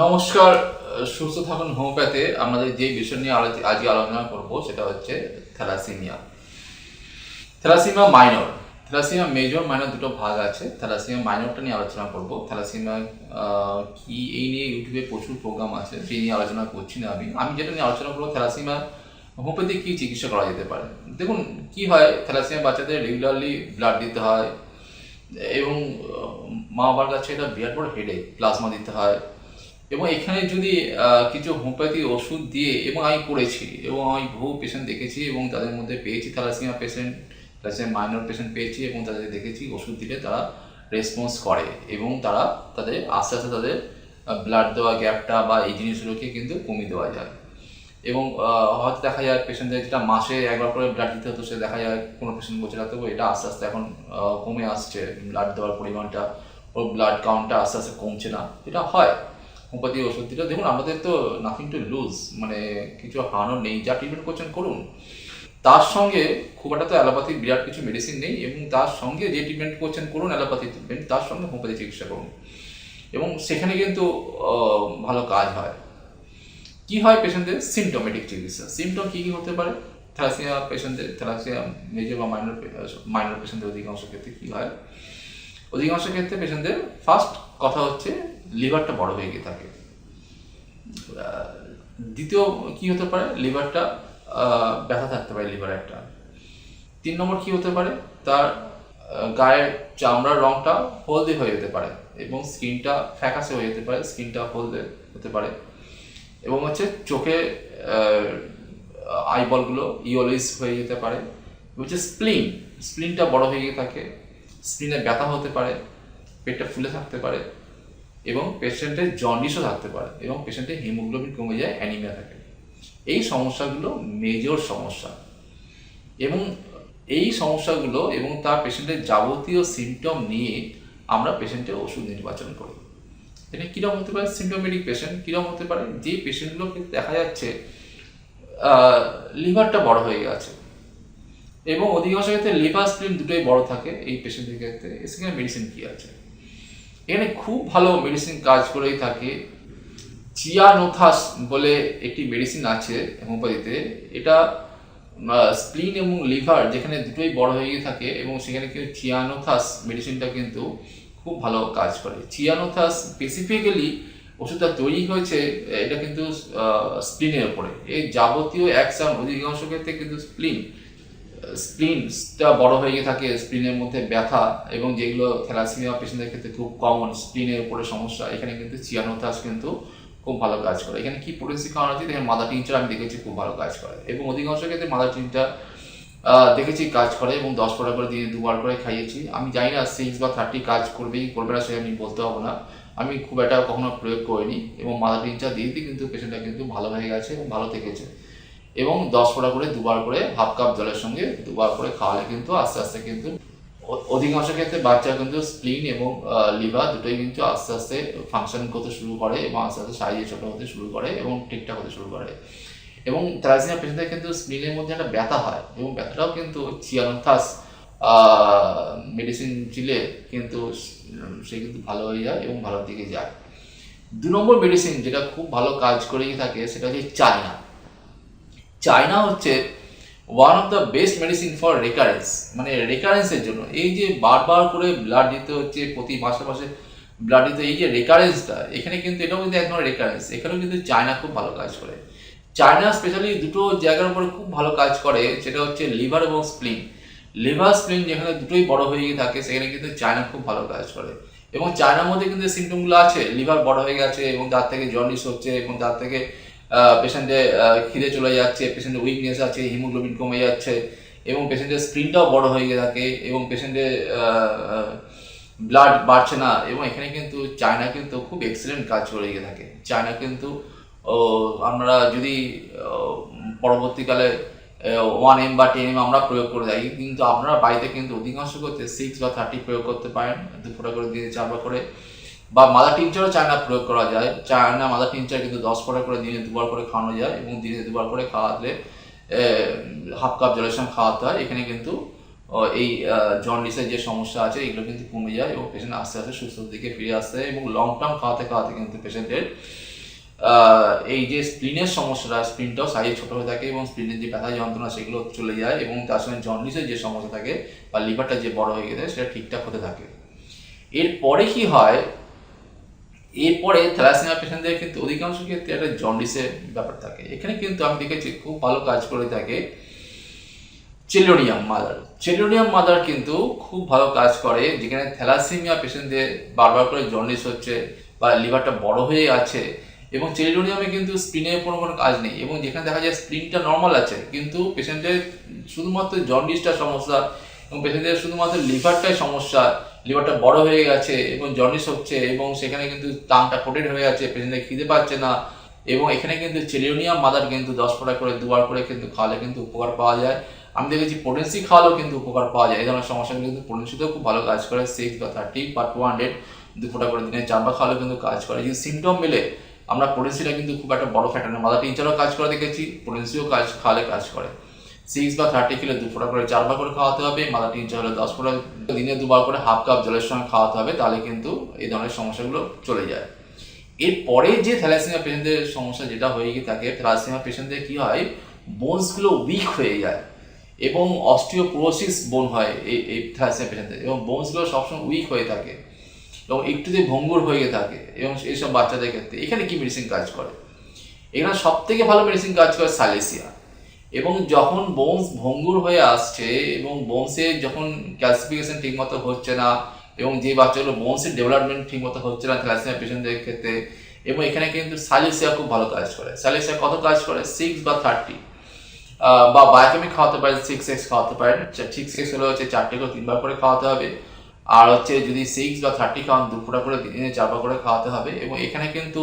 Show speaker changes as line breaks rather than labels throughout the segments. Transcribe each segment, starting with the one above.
নমস্কার সুস্থ থাকুন হোমিওপ্যাথে। আমাদের যে বিষয় নিয়ে আজকে আলোচনা করব, সেটা হচ্ছে thalassemia. Thalassemia minor. Thalassemia major, minor দুটো ভাগ আছে। থ্যালাসিমিয়া মাইনরটা নিয়ে আলোচনা করব। থ্যালাসিমিয়া কি এই নিয়ে ইউটিউবে প্রচুর প্রোগ্রাম আছে, সেই নিয়ে আলোচনা করছি না আমি। আমি যেটা নিয়ে আলোচনা করব, থ্যালাসিমিয়া হোমিওপ্যাথি কি চিকিৎসা করা যেতে পারে? দেখুন, কি হয়, থ্যালাসিমিয়া বাচ্চাদের রেগুলারলি ব্লাড দিতে হয়, এবং মা বাবার কাছে এটা বিরাট বড় হেডে প্লাজমা দিতে হয় এবং এখানে যদি কিছু হোমিওপ্যাথি ওষুধ দিয়ে, এবং আমি করেছি এবং আমি বহু পেশেন্ট দেখেছি, এবং তাদের মধ্যে পেয়েছি thalassemia patient thalassemia minor patient পেয়েছি, এবং তাদের দেখেছি, ওষুধ দিলে তারা রেসপন্স করে, এবং তারা তাদের, আস্তে আস্তে তাদের ব্লাড দেওয়া গ্যাপটা বা এই জিনিসগুলোকে কিন্তু কমিয়ে দেওয়া যায়। এবং হয়তো দেখা যায় পেশেন্টদের যেটা মাসে একবার করে ব্লাড দিতে হতো, সে দেখা যায় কোনো পেশেন্ট বলছে রাখতে এটা আস্তে আস্তে এখন কমে আসছে ব্লাড দেওয়ার পরিমাণটা, ওর ব্লাড কাউন্টটা আস্তে আস্তে কমছে না। এটা হয়। হোমিওপ্যাথি ওষুধ দিলে। দেখুন, আমাদের তো নাথিং টু লুজ মানে কিছু হারানোর নেই। যা ট্রিটমেন্ট করছেন, করুন। তার সঙ্গে খুব একটা তো অ্যালোপ্যাথিক বিরাট কিছু মেডিসিন নেই এবং তার সঙ্গে যে ট্রিটমেন্ট করছেন, করুন অ্যালোপ্যাথি ট্রিটমেন্ট তার সঙ্গে হোমিওপ্যাথি চিকিৎসা করুন। এবং সেখানে কিন্তু ভালো কাজ হয়। কি হয় পেশেন্টদের সিমটোমেটিক চিকিৎসা। সিমটম কী কী হতে পারে? থ্যালাসিয়া পেশেন্টদের থ্যালাসিয়া মেজর বা মাইনর মাইনর পেশেন্টদের অধিকাংশ ক্ষেত্রে কী হয়? অধিকাংশ ক্ষেত্রে পেশেন্টদের ফার্স্ট কথা হচ্ছে, লিভারটা বড় হয়ে গিয়ে থাকে। দ্বিতীয় কি হতে পারে? লিভারটা ব্যথা থাকতে পারে লিভার একটা। তিন নম্বর কি হতে পারে? তার গায়ের চামড়ার রংটা হলদে হয়ে যেতে পারে এবং স্কিনটা ফ্যাকাসে হয়ে যেতে পারে, স্কিনটা হলদে হতে পারে। এবং হচ্ছে চোখে আইবলগুলো ইওলিস হয়ে যেতে পারে। হচ্ছে স্প্লিন, স্প্লিনটা বড় হয়ে গিয়ে থাকে। স্প্লিনে ব্যথা হতে পারে। পেটটা ফুলে থাকতে পারে এবং পেশেন্টের জন্ডিসও থাকতে পারে এবং পেশেন্টের হিমোগ্লোবিন কমে যায়, অ্যানিমিয়া থাকে। এই সমস্যাগুলো মেজর সমস্যা। এবং এই সমস্যাগুলো এবং তার পেশেন্টের যাবতীয় সিমটম নিয়ে আমরা পেশেন্টের ওষুধ নির্বাচন করি। এটা কীরকম হতে পারে সিমটোমেটিক পেশেন্ট কীরকম হতে পারে? যে পেশেন্টগুলোকে দেখা যাচ্ছে লিভারটা বড় হয়ে গেছে এবং অধিকাংশ ক্ষেত্রে লিভার স্প্লিন দুটোই বড় থাকে এই পেশেন্টের ক্ষেত্রে। সেখানে মেডিসিন কী আছে। এখানে খুব ভালো মেডিসিন কাজ করেই থাকে। চিয়ানোথাস বলে একটি মেডিসিন আছে হোমিওপ্যাথিতে। এটা স্প্লিন এবং লিভার যেখানে দুটোই বড় হয়ে গিয়ে থাকে এবং সেখানে কিন্তু চিয়ানোথাস মেডিসিনটা কিন্তু খুব ভালো কাজ করে। চিয়ানোথাস স্পেসিফিক্যালি ওষুধটা তৈরি হয়েছে, এটা কিন্তু স্প্লিনের উপরে। এই যাবতীয় অ্যাকশন অধিকাংশ ক্ষেত্রে কিন্তু স্প্লিন স্প্লিনটা বড় হয়ে গিয়ে থাকে স্প্লিনের মধ্যে ব্যথা এবং যেগুলো থ্যালাসিমিয়া পেশেন্টদের ক্ষেত্রে খুব কমন স্প্লিনের উপরে সমস্যা। এখানে কিন্তু চিয়ানোথাস কিন্তু খুব ভালো কাজ করে। এখানে কি পোটেন্সি খাওয়ানো হচ্ছে এখানে মাদার টিনচার আমি দেখেছি খুব ভালো কাজ করে। এবং অধিকাংশ ক্ষেত্রে মাদার টিনচার দেখেছি কাজ করে এবং দশ পনেরো করে দিনে দুবার করে খাইয়েছি। আমি জানি না সিক্স বা থার্টি কাজ করবে কি করবে না সে আমি বলতে পারব না। আমি খুব একটা কখনো প্রয়োগ করিনি এবং মাদার টিনচার দিয়ে দিয়ে কিন্তু পেশেন্টটা কিন্তু ভালো হয়ে গেছে এবং ভালো থেকেছে। এবং দশ ফোঁটা করে দুবার করে হাফ কাপ জলের সঙ্গে দুবার করে খাওয়ালে কিন্তু আস্তে আস্তে কিন্তু অধিকাংশ ক্ষেত্রে বাচ্চা কিন্তু স্প্লিন এবং লিভার দুটোই কিন্তু আস্তে আস্তে ফাংশন করতে শুরু করে এবং আস্তে আস্তে সাইজে ছোটো হতে শুরু করে এবং ঠিকঠাক হতে শুরু করে। এবং থ্যালাসিমিয়া পেশেন্টের কিন্তু স্প্লিনের মধ্যে একটা ব্যথা হয় এবং ব্যথাটাও কিন্তু চিয়ানোথাস মেডিসিন দিলে কিন্তু সে কিন্তু ভালো হয়ে যায় এবং ভালোর দিকে যায়। দু নম্বর মেডিসিন যেটা খুব ভালো কাজ করেই থাকে সেটা হচ্ছে চায়না। চায়না হচ্ছে one of the best medicine for recurrence মানে রেকারেন্সের জন্য। এই যে বারবার করে ব্লাড দিতে হচ্ছে, প্রতি মাসে মাসে ব্লাড দিতে এই যে রেকারেন্সটা এখানে কিন্তু এটাও কিন্তু এক ধরনের রেকারেন্স এখানেও কিন্তু চায়না খুব ভালো কাজ করে। চায়না স্পেশালি দুটো জায়গার উপরে খুব ভালো কাজ করে, সেটা হচ্ছে লিভার এবং স্প্লিন লিভার স্প্লিন যেখানে দুটোই বড় হয়ে গিয়ে থাকে, সেখানে কিন্তু চায়না খুব ভালো কাজ করে। এবং চায়নার মধ্যে কিন্তু সিমটমগুলো আছে লিভার বড় হয়ে গেছে এবং তার থেকে জন্ডিস হচ্ছে এবং তার থেকে পেশেন্টের খিদে চলে যাচ্ছে, পেশেন্টের উইকনেস আছে হিমোগ্লোবিন কমে যাচ্ছে, এবং পেশেন্টের স্ক্রিনটাও বড় হয়ে গিয়ে থাকে, এবং পেশেন্টের ব্লাড বাড়ছে না, এবং এখানে কিন্তু চায়না কিন্তু খুব এক্সিলেন্ট কাজ করে গিয়ে থাকে। চায়না কিন্তু আমরা যদি পরবর্তীকালে ওয়ান এম বা টেন এম আমরা প্রয়োগ করে থাকি, কিন্তু আপনারা বাড়িতে কিন্তু অধিকাংশ করতে সিক্স বা থার্টি প্রয়োগ করতে পারেন দু ফোঁটা করে দিয়ে চারবার করে। বা মাদার টিনচারও চায়না প্রয়োগ করা যায়। চায়না মাদার টিনচার কিন্তু দশ ফোঁটা করে, দিনে দুবার করে খাওয়ানো যায় এবং দিনে দুবার করে খাওয়ালে হাফ কাপ জলের সঙ্গে খাওয়াতে হয়। এখানে কিন্তু এই জন্ডিসের যে সমস্যা আছে, এগুলো কিন্তু কমে যায় এবং পেশেন্ট আস্তে আস্তে সুস্থ দিকে ফিরে আসতে হয় এবং লং টার্ম খাওয়াতে খাওয়াতে কিন্তু পেশেন্টের এই যে স্প্লিনের সমস্যাটা স্প্লিনটাও সাইজে ছোটো হয়ে থাকে এবং স্প্লিনের যে ব্যথা যন্ত্রণা সেগুলো চলে যায় এবং তার সঙ্গে জন্ডিসের যে সমস্যা থাকে বা লিভারটা যে বড় হয়ে গেছে সেটা ঠিকঠাক হতে থাকে। এরপরে কি হয় এরপরে থ্যালাসেমিয়া পেশেন্টদের কিন্তু অধিকাংশ ক্ষেত্রে একটা জন্ডিসের ব্যাপার থাকে। এখানে কিন্তু আমি দেখেছি খুব ভালো কাজ করে থাকে চেলোনিয়াম মাদার। চেলোনিয়াম মাদার কিন্তু খুব ভালো কাজ করে, যেখানে থ্যালাসেমিয়া পেশেন্টদের বারবার করে জন্ডিস হচ্ছে বা লিভারটা বড় হয়ে আছে এবং চেলিডোনিয়ামে কিন্তু স্প্লিনের কোনো কোনো কাজ নেই এবং যেখানে দেখা যায় স্প্লিনটা নর্মাল আছে, কিন্তু পেশেন্টের শুধুমাত্র জন্ডিসটা সমস্যা এবং পেশেন্টের শুধুমাত্র লিভারটাই সমস্যা লিভারটা বড় হয়ে গেছে এবং জন্ডিস হচ্ছে এবং সেখানে কিন্তু টাংটা কোটেড হয়ে আছে, পেশেন্টের খিদে পাচ্ছে না এবং এখানে কিন্তু চেলিওনিয়াম মাদার কিন্তু দশ ফোঁটা করে, দুবার করে কিন্তু খাওয়ালে কিন্তু উপকার পাওয়া যায়। আমি দেখেছি পোটেন্সি খাওয়ালেও কিন্তু উপকার পাওয়া যায়। এই ধরনের সমস্যাগুলো কিন্তু পোটেন্সিতেও খুব ভালো কাজ করে সিক্স বা থার্টি বা টু হান্ড্রেড দু ফোঁটা করে দিনে চারবার খাওয়ালেও কিন্তু কাজ করে। যদি সিমটম মিলে, আমরা পোটেন্সিটা কিন্তু খুব একটা বড় ফ্যাক্টর না। মাদার টিচারও কাজ করে দেখেছি, পোটেন্সিও কাজ, খাওয়ালে কাজ করে। সিক্স বা থার্টি কিলো দু ফোঁটা করে চারবার করে খাওয়াতে হবে মাদার টিচার হলে দশ ফোঁটা দিনে দুবার করে হাফ কাপ জলের সঙ্গে খাওয়াতে হবে, তাহলে কিন্তু এই ধরনের সমস্যাগুলো চলে যায়। এরপরে যে থ্যালাসেমিয়া পেশেন্টদের সমস্যা যেটা হয়ে গিয়ে থাকে, থ্যালাসেমিয়া পেশেন্টদের কি হয়? বোনসগুলো উইক হয়ে যায় এবং অস্টিওপ্রোসিস বোন হয় এই এই থ্যালাসেমিয়া পেশেন্টদের এবং বোনসগুলো সবসময় উইক হয়ে থাকে এবং একটুতে ভঙ্গুর হয়ে থাকে এবং এইসব বাচ্চাদের ক্ষেত্রে। এখানে কি মেডিসিন কাজ করে? এখানে সব থেকে ভালো মেডিসিন কাজ করে সালেসিয়া এবং যখন বোনস ভঙ্গুর হয়ে আসছে, এবং বোনসে যখন ক্যালসিফিকেশন ঠিকমতো হচ্ছে না, এবং যে বাচ্চাগুলো বোনসের ডেভেলপমেন্ট ঠিকমতো হচ্ছে না থ্যালাসেমিয়া পেশেন্টদের ক্ষেত্রে, এবং এখানে কিন্তু সালেসিয়া খুব ভালো কাজ করে। সালেসিয়া কত কাজ করে? সিক্স বা থার্টি বা বায়োকেমিক খাওয়াতে পারেন সিক্স এক্স খাওয়াতে পারেন। সিক্স এক্স হলে হচ্ছে চারটে করে, তিনবার করে খাওয়াতে হবে। আর হচ্ছে যদি সিক্স বা থার্টি খাওয়ান দু ফোঁটা করে দিনে চারবার করে খাওয়াতে হবে। এবং এখানে কিন্তু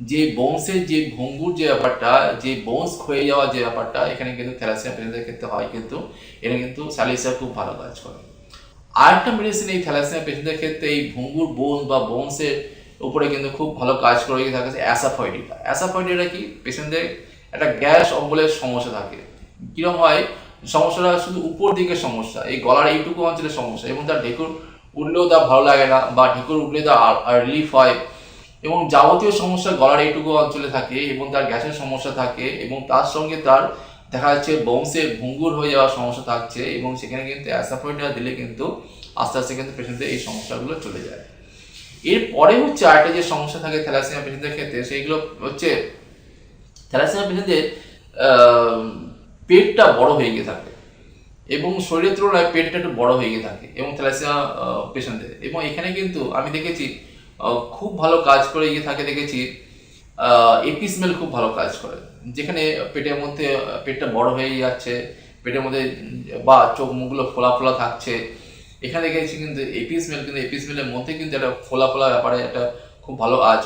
যে বোনসের যে ভঙ্গুর যে ব্যাপারটা, যে বোনস ক্ষয়ে যাওয়ার যে ব্যাপারটা, এখানে কিন্তু থ্যালাসিয়া পেশেন্টদের ক্ষেত্রে হয় কিন্তু, এটা কিন্তু স্যালিসিয়া খুব ভালো কাজ করে। আরেকটা মেডিসিন এই থ্যালাসিয়া পেশেন্টদের ক্ষেত্রে এই ভঙ্গুর বোন বা বোনসের উপরে কিন্তু খুব ভালো কাজ করে থাকে অ্যাসাফয়েডিটা অ্যাসাফয়েডিটা কি? পেশেন্টদের একটা গ্যাস অম্বলের সমস্যা থাকে। কীরকম হয়? সমস্যাটা শুধু উপর দিকের সমস্যা, এই গলার এইটুকু অঞ্চলের সমস্যা। এবং তার ঢেকুর উঠলেও তা ভালো লাগে না বা ঢেকুর উঠলে তার রিলিফ হয়। এবং যাবতীয় সমস্যা গলার এইটুকু অঞ্চলে থাকে এবং তার গ্যাসের সমস্যা থাকে এবং তার সঙ্গে তার দেখা যাচ্ছে বংশে ভঙ্গুর হয়ে যাওয়ার সমস্যা থাকছে এবং সেখানে কিন্তু অ্যাসাফয়েডা দিলে কিন্তু আস্তে আস্তে কিন্তু পেশেন্টদের এই সমস্যাগুলো চলে যায়। এরপরে হচ্ছে আরেকটা যে সমস্যা থাকে থ্যালাসেমিয়া পেশেন্টদের ক্ষেত্রে, সেইগুলো হচ্ছে থ্যালাসেমিয়া পেশেন্টদের পেটটা বড় হয়ে গিয়ে থাকে এবং শরীরের তুলনায় পেটটা একটু বড় হয়ে গিয়ে থাকে এবং থ্যালাসেমিয়া পেশেন্টদের এবং এখানে কিন্তু আমি দেখেছি খুব ভালো কাজ করে গিয়ে থাকে, দেখেছি এপিসমেল খুব ভালো কাজ করে। যেখানে পেটের মধ্যে পেটটা বড় হয়ে যাচ্ছে, পেটের মধ্যে বা চোখ মুখগুলো ফোলা ফোলা থাকছে। এখানে দেখেছি কিন্তু এপিসমেল কিন্তু এপিসমেলের মধ্যে কিন্তু একটা ফোলা ফোলা ব্যাপারে একটা খুব ভালো আজ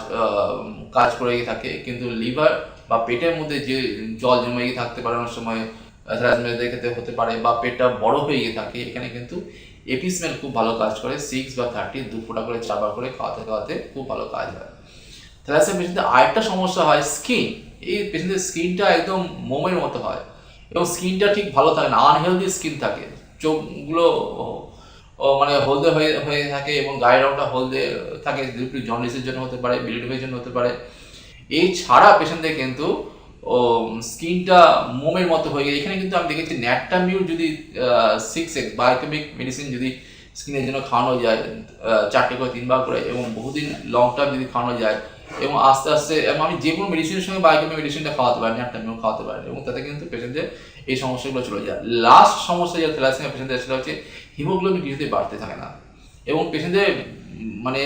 কাজ করে গিয়ে থাকে। কিন্তু লিভার বা পেটের মধ্যে যে জল জমে গিয়ে থাকতে পারে অনেক সময় হতে পারে বা পেটটা বড় হয়ে গিয়ে থাকে, এখানে কিন্তু এপিসমেল খুব ভালো কাজ করে সিক্স বা থার্টি দু ফোঁটা করে চারবার করে খাওয়াতে খাওয়াতে খুব ভালো কাজ হয়। থ্যালাসেমিয়া পেশেন্টদের আরেকটা সমস্যা হয় স্কিন এই পেশেন্টের স্কিনটা একদম মোমের মতো হয় এবং স্কিনটা ঠিক ভালো থাকে না আনহেলদি স্কিন থাকে। চোখগুলো মানে হলদে হয়ে হয়ে থাকে এবং গায়ের রংটা হলদে থাকে জন্ডিসের জন্য হতে পারে বিলিডুমের জন্য হতে পারে। এই ছাড়া পেশেন্টদের কিন্তু ও স্কিনটা মোমের মতো হয়ে গেছে। এখানে কিন্তু আমি দেখেছি ন্যাট্টামিউর যদি সিক্স এক্স বায়োকেমিক মেডিসিন যদি স্কিনের জন্য খাওয়ানো যায় চারটে করে, তিনবার করে এবং বহুদিন লং টার্ম যদি খাওয়ানো যায় এবং আস্তে আস্তে, এবং আমি যে কোনো মেডিসিনের সঙ্গে বায়োকেমিক মেডিসিনটা খাওয়াতে পারি ন্যাট্টামিউ খাওয়াতে পারি এবং তাতে কিন্তু পেশেন্টের এই সমস্যাগুলো চলে যায়। লাস্ট সমস্যা যেটা থ্যালাসেমিয়া পেশেন্টের সেটা হচ্ছে হিমোগ্লোবিন কিছুতেই বাড়তে থাকে না এবং পেশেন্টের মানে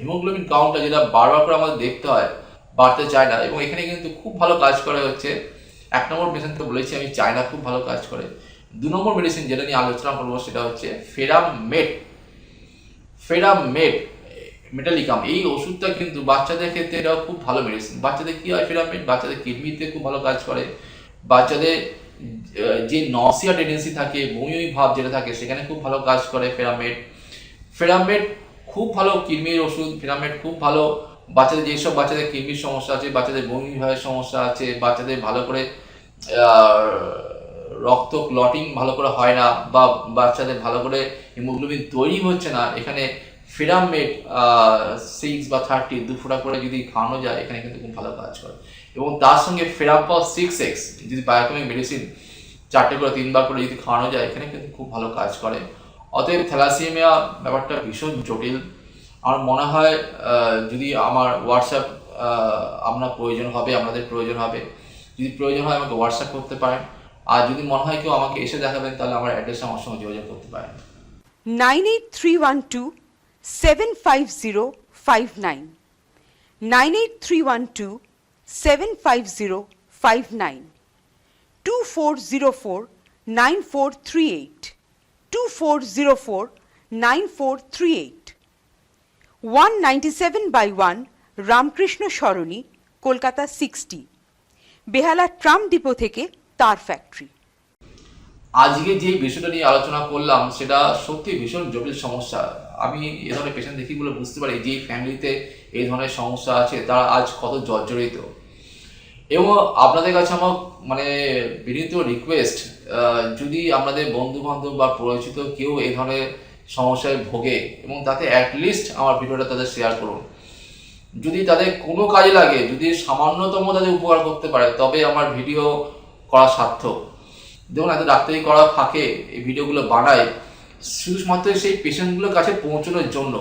হিমোগ্লোবিন কাউন্টটা যেটা বারবার করে আমাদের দেখতে হয় বাড়তে চায় না এবং এখানে কিন্তু খুব ভালো কাজ করে হচ্ছে, এক নম্বর মেডিসিন তো বলেছি আমি, চায়না খুব ভালো কাজ করে। দু নম্বর মেডিসিন যেটা নিয়ে আলোচনা করব সেটা হচ্ছে ফেরাম মেট ফেরামেট ফেরামেট মেটালিকাম এই ওষুধটা কিন্তু বাচ্চাদের ক্ষেত্রে এটাও খুব ভালো মেডিসিন বাচ্চাদের কী হয় ফেরামেট বাচ্চাদের কিডনিতে খুব ভালো কাজ করে। বাচ্চাদের যে নসিয়া টেন্ডেন্সি থাকে, বমি ভাব যেটা থাকে, সেখানে খুব ভালো কাজ করে ফেরামেট ফেরামেট খুব ভালো কিডনির ওষুধ ফেরামেট খুব ভালো বাচ্চাদের যেসব বাচ্চাদের কিডনির সমস্যা আছে, বাচ্চাদের বমি ভাবের সমস্যা আছে, বাচ্চাদের ভালো করে রক্ত ক্লটিং ভালো করে হয় না বা বাচ্চাদের ভালো করে হিমোগ্লোবিন তৈরি হচ্ছে না, এখানে ফিরামেট সিক্স বা থার্টি দু ফোঁটা করে যদি খাওয়ানো যায়, এখানে কিন্তু খুব ভালো কাজ করে। এবং তার সঙ্গে ফেরাম্পস সিক্স এক্স যদি বায়োকেমিক মেডিসিন চারটে করে, তিনবার করে যদি খাওয়ানো যায়, এখানে কিন্তু খুব ভালো কাজ করে। অতএব থ্যালাসিমিয়া ব্যাপারটা ভীষণ জটিল। আমার মনে হয় যদি আমার হোয়াটসঅ্যাপ আপনার প্রয়োজন হবে, আপনাদের প্রয়োজন হবে, যদি প্রয়োজন হয় আমাকে হোয়াটসঅ্যাপ করতে পারেন। আর যদি মনে হয় কেউ আমাকে এসে দেখাবেন, তাহলে আমার অ্যাড্রেসে আমার সঙ্গে যোগাযোগ করতে পারেন।
Nine eight three one two seven five zero five nine. Nine eight three one two seven five zero five nine. Two four zero four nine four three eight two four zero four nine four three eight one ninety seven by one Ramakrishna Sarani Kolkata sixty Behala tram depot থেকে তার factory
আজকে যে বিষয়টা নিয়ে আলোচনা করলাম, সেটা সত্যি ভীষণ জটিল সমস্যা। আমি এ ধরনের পেশেন্ট দেখি বলে বুঝতে পারি, যে ফ্যামিলিতে এই ধরনের সমস্যা আছে, তারা আজ কত জর্জরিত। এবং আপনাদের কাছে আমার মানে বিনীত রিকোয়েস্ট যদি আমাদের বন্ধু বান্ধব বা পরিচিত কেউ এই ধরনের সমস্যায় ভোগে এবং তাতে অ্যাটলিস্ট আমার ভিডিওটা তাদের শেয়ার করুন। যদি তাদের কোনো কাজে লাগে, যদি সামান্যতম তাদের উপকার করতে পারে, তবে আমার ভিডিও করা সার্থক। দেখুন, এত ডাক্তারি করা ফাঁকে এই ভিডিওগুলো বানায়, শুধুমাত্র সেই পেশেন্টগুলোর কাছে পৌঁছানোর জন্য।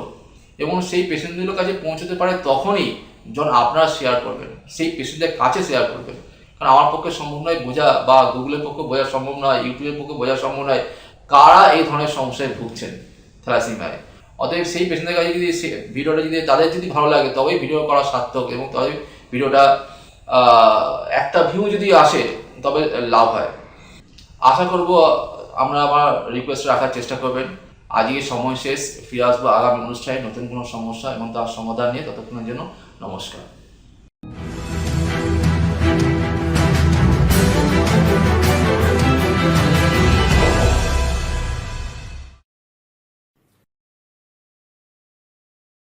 এবং সেই পেশেন্টগুলোর কাছে পৌঁছতে পারে তখনই যখন আপনারা শেয়ার করবেন, সেই পেশেন্টদের কাছে শেয়ার করবেন। কারণ আমার পক্ষে সম্ভব নয় বোঝা বা গুগলের পক্ষে বোঝা সম্ভব নয় ইউটিউবের পক্ষে বোঝা সম্ভব নয় কারা এই ধরনের সমস্যায় ভুগছেন। থ্যালাসিমিয়ায় অতএব সেই পেশেন্টদের কাছে যদি সে- ভিডিওটা যদি তাদের যদি ভালো লাগে, তবেই ভিডিও করা সার্থক এবং তবে ভিডিওটা একটা ভিউ যদি আসে, তবে লাভ হয়। আশা করব আমরা আমার রিকোয়েস্ট রাখার চেষ্টা করবেন। আজকে সময় শেষ। ফিরে আসব আগামী অনুষ্ঠানে নতুন কোনো সমস্যা এবং তার সমাধান নিয়ে ততক্ষণের জন্য নমস্কার।